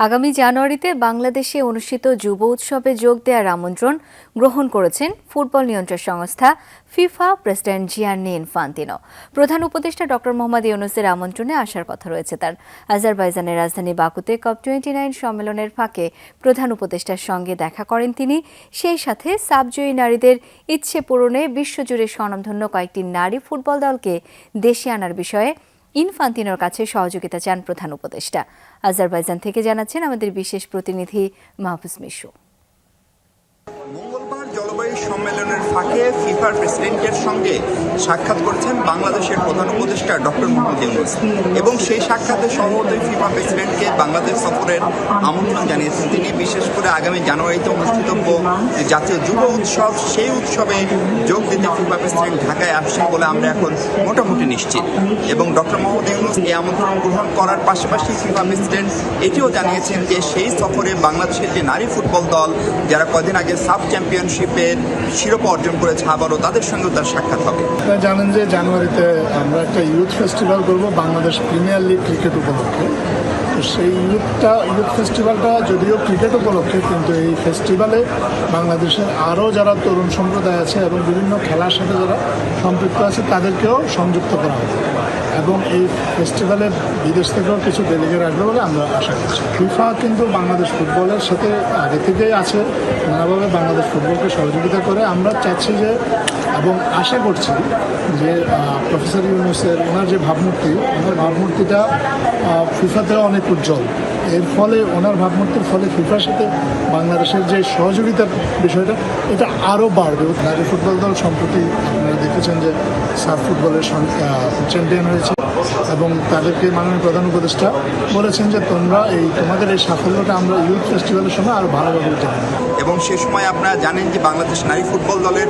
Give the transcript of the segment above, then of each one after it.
আগামী জানুয়ারিতে বাংলাদেশে অনুষ্ঠিত যুব উৎসবে যোগ দেওয়ার আমন্ত্রণ গ্রহণ করেছেন ফুটবল নিয়ন্ত্রক সংস্থা ফিফা প্রেসিডেন্ট জিয়ান্নি ইনফান্তিনো। প্রধান উপদেষ্টা ডক্টর মোহাম্মদ ইউনুসের আমন্ত্রণে আসার কথা রয়েছে তার। আজারবাইজানের রাজধানী বাকুতে কপ টোয়েন্টি নাইন সম্মেলনের ফাঁকে প্রধান উপদেষ্টার সঙ্গে দেখা করেন তিনি। সেই সাথে সাবজয়ী নারীদের ইচ্ছে পূরণে বিশ্বজুড়ে স্বনামধন্য কয়েকটি নারী ফুটবল দলকে দেশে আনার বিষয়ে ইনফান্তিনোর কাছে সহযোগিতা চান প্রধান উপদেষ্টা। আজারবাইজান থেকে জানাচ্ছেন আমাদের বিশেষ প্রতিনিধি মাহফুজ মিশু। মঙ্গলবার জলবায়ু সম্মেলনের ফাঁকে ফিফার প্রেসিডেন্টের সঙ্গে সাক্ষাৎ করেছেন বাংলাদেশের প্রধান উপদেষ্টা ডক্টর মোহাম্মদ ইউনুস। এবং সেই সাক্ষাতে সম্ভবতই ফিফা প্রেসিডেন্টকে বাংলাদেশ সফরের আমন্ত্রণ জানিয়েছেন। তিনি বিশেষ করে আগামী জানুয়ারিতে অনুষ্ঠিতব্য জাতীয় যুব উৎসব, সেই উৎসবে যোগ দিতে ফিফা প্রেসিডেন্ট ঢাকায় আসছেন বলে আমরা এখন মোটামুটি নিশ্চিত। এবং ডক্টর মোহাম্মদ ইউনুস এই আমন্ত্রণ গ্রহণ করার পাশাপাশি ফিফা প্রেসিডেন্ট এটিও জানিয়েছেন যে সেই সফরে বাংলাদেশের যে নারী ফুটবল দল, যারা কদিন আগে সাব চ্যাম্পিয়নশিপের শিরোপা অর্জন করেছে আবারও তাদের সঙ্গেও তার সাক্ষাৎ হবে। জানেন যে জানুয়ারিতে আমরা একটা ইউথ ফেস্টিভ্যাল করব বাংলাদেশ প্রিমিয়ার লিগ ক্রিকেট উপলক্ষে। তো সেই ইউথটা, ইউথ ফেস্টিভ্যালটা যদিও ক্রিকেট উপলক্ষে, কিন্তু এই ফেস্টিভ্যালে বাংলাদেশের আরও যারা তরুণ সম্প্রদায় আছে এবং বিভিন্ন খেলার সাথে যারা সম্পৃক্ত আছে, তাদেরকেও সংযুক্ত করা হবে। এবং এই ফেস্টিভ্যালে বিদেশ থেকেও কিছু ডেলিগেট আসবে বলে আমরা আশা করছি। ফিফা কিন্তু বাংলাদেশ ফুটবলের সাথে আগে থেকেই আছে। নানাভাবে বাংলাদেশ ফুটবলকে সহযোগিতা করে। আমরা চাচ্ছি যে, এবং আশা করছি যে প্রফেসর ইউনুসের ওনার যে ভাবমূর্তি, ওনার ভাবমূর্তিটা ফিফাতে অনেক উজ্জ্বল। এর ফলে, ওনার ভাবমূর্তির ফলে ফিফার সাথে বাংলাদেশের যে সহযোগিতার বিষয়টা, এটা আরও বাড়বে। নারী ফুটবল দল সম্প্রতি দেখেছেন যে সাফ ফুটবলের চ্যাম্পিয়ন হয়েছে এবং তাদেরকে মাননীয় প্রধান উপদেষ্টা বলেছেন যে তোমরা এই তোমাদের এই সাফল্যটা আমরা ইউথ ফেস্টিভ্যালের সময় আরও ভালোভাবে করব। এবং সে সময় আপনারা জানেন যে বাংলাদেশ নারী ফুটবল দলের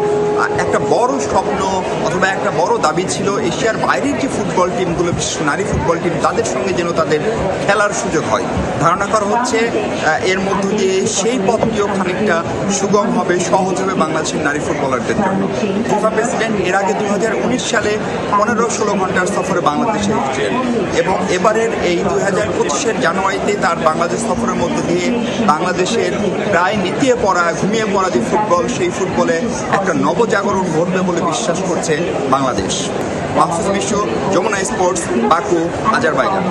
একটা বড় স্বপ্ন অথবা একটা বড় দাবি ছিল এশিয়ার বাইরের যে ফুটবল টিমগুলো বিশেষ নারী ফুটবল টিম তাদের সঙ্গে যেন তাদের খেলার সুযোগ হয় ধারণা করা হচ্ছে এর মধ্য দিয়ে সেই পথটিও খানিকটা সুগম হবে, সহজ হবে বাংলাদেশের নারী ফুটবলারদের জন্য ফিফা প্রেসিডেন্ট এর আগে দু হাজার উনিশ সালে পনেরো ষোলো ঘণ্টার সফরে বাংলাদেশে এসেছিলেন। এবং এবারের এই দুই হাজার পঁচিশের জানুয়ারিতে তার বাংলাদেশ সফরের মধ্য দিয়ে বাংলাদেশের প্রায় নিতিয়ে পড়া, ঘুমিয়ে পড়া যে ফুটবল, সেই ফুটবলে একটা নবজাগরণ ঘটবে বলে বিশ্বাস করছে Bangladesh. Mahfuz Mishu Jamuna sports, Baku, Azerbaijan.